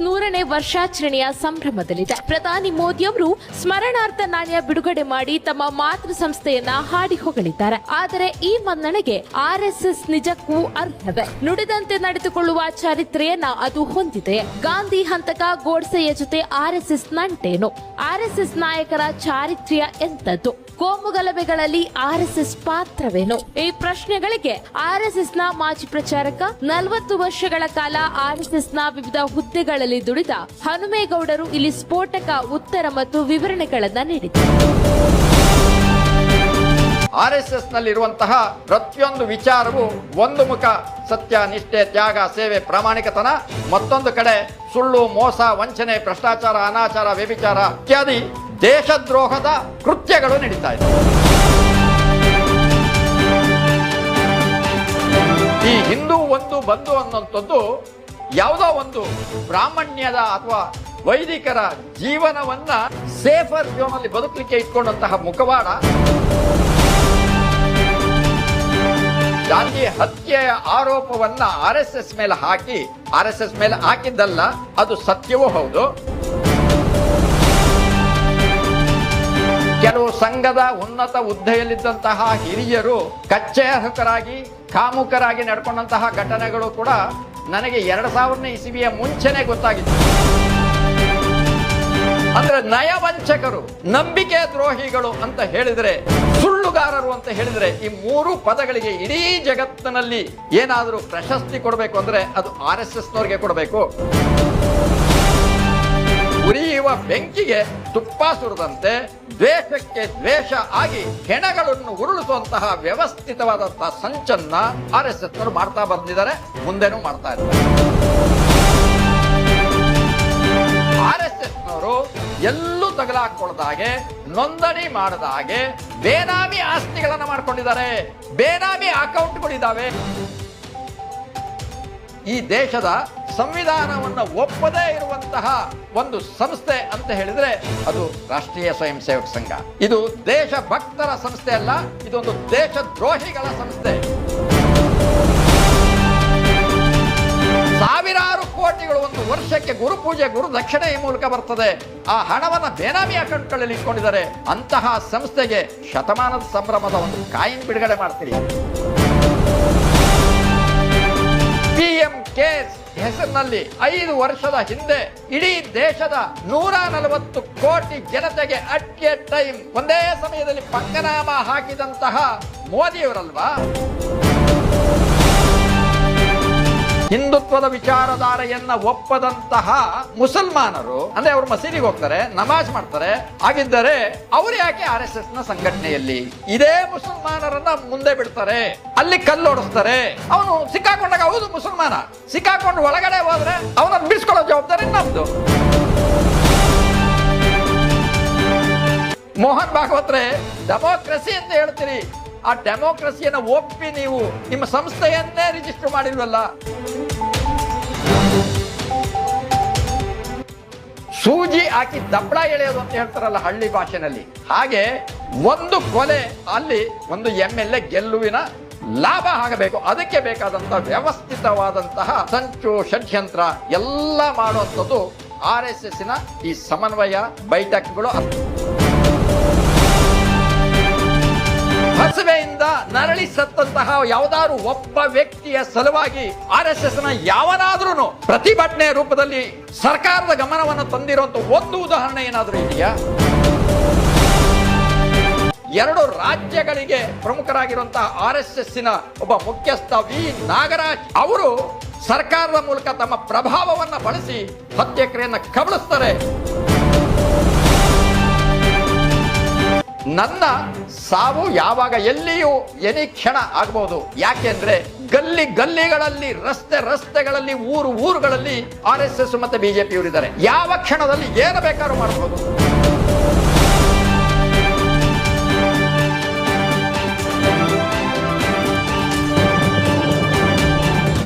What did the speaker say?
ನೂರನೇ ವರ್ಷಾಚರಣೆಯ ಸಂಭ್ರಮದಲ್ಲಿದೆ. ಪ್ರಧಾನಿ ಮೋದಿ ಅವರು ಸ್ಮರಣಾರ್ಥ ನಾಣ್ಯ ಬಿಡುಗಡೆ ಮಾಡಿ ತಮ್ಮ ಮಾತೃ ಸಂಸ್ಥೆಯನ್ನ ಹಾಡಿ ಹೊಗಳಿದ್ದಾರೆ. ಆದರೆ ಈ ಮನ್ನಣೆಗೆ ಆರ್ಎಸ್ಎಸ್ ನಿಜಕ್ಕೂ ಅರ್ಹವೇ? ನುಡಿದಂತೆ ನಡೆದುಕೊಳ್ಳುವ ಚರಿತ್ರೆಯನ್ನ ಅದು ಹೊಂದಿದೆ. ಗಾಂಧಿ ಹಂತಕ ಗೋಡ್ಸೆಯ ಜೊತೆ ಆರ್ಎಸ್ಎಸ್ ನಂಟೇನು? ಆರ್ಎಸ್ಎಸ್ ನಾಯಕರ ಚಾರಿತ್ರ್ಯ ಎಂತದ್ದು ಕೋಮುಗಲಭೆಗಳಲ್ಲಿ ಆರ್ಎಸ್ಎಸ್ ಪಾತ್ರವೇನು? ಈ ಪ್ರಶ್ನೆಗಳಿಗೆ ಆರ್ಎಸ್ಎಸ್ನ ಮಾಜಿ ಪ್ರಚಾರಕ ನಲವತ್ತು ವರ್ಷಗಳ ಕಾಲ ಆರ್ಎಸ್ಎಸ್ನ ವಿವಿಧ ಹುದ್ದೆಗಳಲ್ಲಿ ದುಡಿದ ಹನುಮೇಗೌಡರು ಇಲ್ಲಿ ಸ್ಫೋಟಕ ಉತ್ತರ ಮತ್ತು ವಿವರಣೆಗಳನ್ನ ನೀಡಿದ್ದಾರೆ. ಆರ್ ಎಸ್ ಎಸ್ ನಲ್ಲಿರುವಂತಹ ಪ್ರತಿಯೊಂದು ವಿಚಾರವು ಒಂದು ಮುಖ, ಸತ್ಯ, ನಿಷ್ಠೆ, ತ್ಯಾಗ, ಸೇವೆ, ಪ್ರಾಮಾಣಿಕತನ, ಮತ್ತೊಂದು ಕಡೆ ಸುಳ್ಳು, ಮೋಸ, ವಂಚನೆ, ಭ್ರಷ್ಟಾಚಾರ, ಅನಾಚಾರ, ವ್ಯಭಿಚಾರ ಇತ್ಯಾದಿ ದೇಶದ್ರೋಹದ ಕೃತ್ಯಗಳು ನಡೀತಾ ಇದೆ. ಈ ಹಿಂದೂ ಒಂದು ಬಂಧು ಅನ್ನುವಂಥದ್ದು ಯಾವುದೋ ಒಂದು ಬ್ರಾಹ್ಮಣ್ಯದ ಅಥವಾ ವೈದಿಕರ ಜೀವನವನ್ನ ಸೇಫರ್ ಜೋನಲ್ಲಿ ಬದುಕಲಿಕ್ಕೆ ಇಟ್ಕೊಂಡಂತಹ ಮುಖವಾಡ ಗಾಂಧಿ ಹತ್ಯೆಯ ಆರೋಪವನ್ನ ಆರ್ ಎಸ್ ಎಸ್ ಮೇಲೆ ಹಾಕಿ, ಆರ್ ಎಸ್ ಎಸ್ ಮೇಲೆ ಹಾಕಿದ್ದಲ್ಲ, ಅದು ಸತ್ಯವೂ ಹೌದು? ಕೆಲವು ಸಂಘದ ಉನ್ನತ ಹುದ್ದೆಯಲ್ಲಿದ್ದಂತಹ ಹಿರಿಯರು ಕಚ್ಚೇಹಕರಾಗಿ ಕಾಮುಕರಾಗಿ ನಡ್ಕೊಂಡಂತಹ ಘಟನೆಗಳು ಕೂಡ ನನಗೆ ಎರಡು ಸಾವಿರನೇ ಇಸವಿಯ ಮುಂಚೆನೆ ಗೊತ್ತಾಗಿತ್ತು. ಅಂದ್ರೆ ನಯವಂಚಕರು, ನಂಬಿಕೆ ದ್ರೋಹಿಗಳು ಅಂತ ಹೇಳಿದ್ರೆ, ಸುಳ್ಳುಗಾರರು ಅಂತ ಹೇಳಿದ್ರೆ ಈ ಮೂರು ಪದಗಳಿಗೆ ಇಡೀ ಜಗತ್ತಿನಲ್ಲಿ ಏನಾದರೂ ಪ್ರಶಸ್ತಿ ಕೊಡಬೇಕು ಅಂದ್ರೆ ಅದು ಆರ್ ಎಸ್ ಎಸ್ನವ್ರಿಗೆ ಕೊಡಬೇಕು. ಉರಿಯುವ ಬೆಂಕಿಗೆ ತುಪ್ಪ ಸುರಿದಂತೆ ದ್ವೇಷಕ್ಕೆ ದ್ವೇಷ ಆಗಿ ಹೆಣಗಳನ್ನು ಉರುಳಿಸುವಂತಹ ವ್ಯವಸ್ಥಿತವಾದಂತಹ ಸಂಚನ್ನ ಆರ್ ಎಸ್ ಎಸ್ನವರು ಮಾಡ್ತಾ ಬಂದಿದ್ದಾರೆ, ಮುಂದೆನೂ ಮಾಡ್ತಾ ಇದ್ದಾರೆ. ಆರ್ ಎಸ್ ಎಸ್ನವರು ಎಲ್ಲೂ ತಗಲಾಕೊಳ್ಳದ ಹಾಗೆ, ನೋಂದಣಿ ಮಾಡದ ಹಾಗೆ ಬೇನಾಮಿ ಆಸ್ತಿಗಳನ್ನ ಮಾಡ್ಕೊಂಡಿದ್ದಾರೆ. ಬೇನಾಮಿ ಅಕೌಂಟ್ಗಳಿದ್ದಾವೆ ಈ ದೇಶದ ಸಂವಿಧಾನವನ್ನು ಒಪ್ಪದೇ ಇರುವಂತಹ ಒಂದು ಸಂಸ್ಥೆ ಅಂತ ಹೇಳಿದ್ರೆ ಅದು ರಾಷ್ಟ್ರೀಯ ಸ್ವಯಂ ಸೇವಕ ಸಂಘ. ಇದು ದೇಶ ಭಕ್ತರ ಸಂಸ್ಥೆ ಅಲ್ಲ, ಇದೊಂದು ದೇಶ ದ್ರೋಹಿಗಳ ಸಂಸ್ಥೆ. ಸಾವಿರಾರು ಕೋಟಿಗಳು ಒಂದು ವರ್ಷಕ್ಕೆ ಗುರುಪೂಜೆ ಗುರು ದಕ್ಷಿಣೆ ಈ ಮೂಲಕ ಬರ್ತದೆ. ಆ ಹಣವನ್ನು ಬೇನಾಮಿ ಅಕೌಂಟ್ಗಳಲ್ಲಿ ಇಟ್ಕೊಂಡಿದ್ದಾರೆ. ಅಂತಹ ಸಂಸ್ಥೆಗೆ ಶತಮಾನದ ಸಂಭ್ರಮದ ಒಂದು ಕಾಯಿನ್ ಬಿಡುಗಡೆ ಮಾಡ್ತೀರಿ. ಪಿ ಎಂ ಕೇರ್ಸ್ ಹೆಸರಿನಲ್ಲಿ ಐದು ವರ್ಷದ ಹಿಂದೆ ಇಡೀ ದೇಶದ ನೂರ ನಲವತ್ತು ಕೋಟಿ ಜನತೆಗೆ ಅಟ್ ಎ ಟೈಮ್ ಒಂದೇ ಸಮಯದಲ್ಲಿ ಪಂಗನಾಮ ಹಾಕಿದಂತಹ ಮೋದಿಯವರಲ್ವಾ? ಹಿಂದುತ್ವದ ವಿಚಾರಧಾರೆಯನ್ನ ಒಪ್ಪದಂತಹ ಮುಸಲ್ಮಾನರು, ಅಂದ್ರೆ ಅವರು ಮಸೀದಿಗೆ ಹೋಗ್ತಾರೆ, ನಮಾಜ್ ಮಾಡ್ತಾರೆ, ಹಾಗಿದ್ದರೆ ಅವರು ಯಾಕೆ ಆರ್ ಎಸ್ ಎಸ್ನ ಸಂಘಟನೆಯಲ್ಲಿ? ಇದೇ ಮುಸಲ್ಮಾನರನ್ನ ಮುಂದೆ ಬಿಡ್ತಾರೆ, ಅಲ್ಲಿ ಕಲ್ಲೋಡಿಸ್ತಾರೆ. ಅವನು ಸಿಕ್ಕಾಕೊಂಡಾಗ ಹೌದು ಮುಸಲ್ಮಾನ. ಸಿಕ್ಕಾಕೊಂಡು ಒಳಗಡೆ ಹೋದ್ರೆ ಅವನನ್ನು ಬಿಡಿಸ್ಕೊಳ್ಳೋ ಜವಾಬ್ದಾರಿ ನಮ್ದು. ಮೋಹನ್ ಭಾಗವತ್ರೆ, ಡೆಮೋಕ್ರಸಿ ಅಂತ ಹೇಳ್ತೀರಿ. ಆ ಡೆಮೋಕ್ರಸಿಯನ್ನು ಒಪ್ಪಿ ನೀವು ನಿಮ್ಮ ಸಂಸ್ಥೆಯನ್ನೇ ರಿಜಿಸ್ಟರ್ ಮಾಡಿಲ್ವಲ್ಲ? ಸೂಜಿ ಹಾಕಿ ದಪ್ಪಳ ಎಳೆಯೋದು ಅಂತ ಹೇಳ್ತಾರಲ್ಲ ಹಳ್ಳಿ ಭಾಷೆನಲ್ಲಿ. ಹಾಗೆ ಒಂದು ಕೊಲೆ ಅಲ್ಲಿ ಒಂದು ಎಂ ಎಲ್ ಎ ಗೆಲ್ಲುವಿನ ಲಾಭ ಆಗಬೇಕು. ಅದಕ್ಕೆ ಬೇಕಾದಂತಹ ವ್ಯವಸ್ಥಿತವಾದಂತಹ ಸಂಚು, ಷಡ್ಯಂತ್ರ ಎಲ್ಲ ಮಾಡುವಂಥದ್ದು ಆರ್ ಎಸ್ ಎಸ್ನ ಈ ಸಮನ್ವಯ ಬೈಠಕ್ಗಳು ಹಸುವೆಯಿಂದ ನರಳಿ ಸತ್ತಂತಹ ಯಾವ್ದಾದ್ರು ಒಬ್ಬ ವ್ಯಕ್ತಿಯ ಸಲುವಾಗಿ ಆರ್ ಎಸ್ ಎಸ್ನ ಯಾವನಾದ್ರೂ ಪ್ರತಿಭಟನೆ ರೂಪದಲ್ಲಿ ಸರ್ಕಾರದ ಗಮನವನ್ನು ತಂದಿರುವಂತ ಒಂದು ಉದಾಹರಣೆ ಏನಾದರೂ ಇದೆಯಾ? ಎರಡು ರಾಜ್ಯಗಳಿಗೆ ಪ್ರಮುಖರಾಗಿರುವಂತಹ ಆರ್ ಎಸ್ ಎಸ್ನ ಒಬ್ಬ ಮುಖ್ಯಸ್ಥ ವಿ. ನಾಗರಾಜ್ ಅವರು ಸರ್ಕಾರದ ಮೂಲಕ ತಮ್ಮ ಪ್ರಭಾವವನ್ನು ಬಳಸಿ ಹತ್ಯೆಕ್ರಿಯೆಯನ್ನ ಕಬಳಿಸ್ತಾರೆ. ನನ್ನ ಸಾವು ಯಾವಾಗ ಎಲ್ಲಿಯೂ ಎನಿ ಕ್ಷಣ ಆಗ್ಬಹುದು ಯಾಕೆಂದ್ರೆ ಗಲ್ಲಿ ಗಲ್ಲಿಗಳಲ್ಲಿ, ರಸ್ತೆ ರಸ್ತೆಗಳಲ್ಲಿ, ಊರು ಊರುಗಳಲ್ಲಿ ಆರ್ ಎಸ್ ಎಸ್ ಮತ್ತೆ ಬಿಜೆಪಿ ಇದ್ದಾರೆ ಯಾವ ಕ್ಷಣದಲ್ಲಿ ಏನು ಬೇಕಾದ್ರೂ ಮಾಡಬಹುದು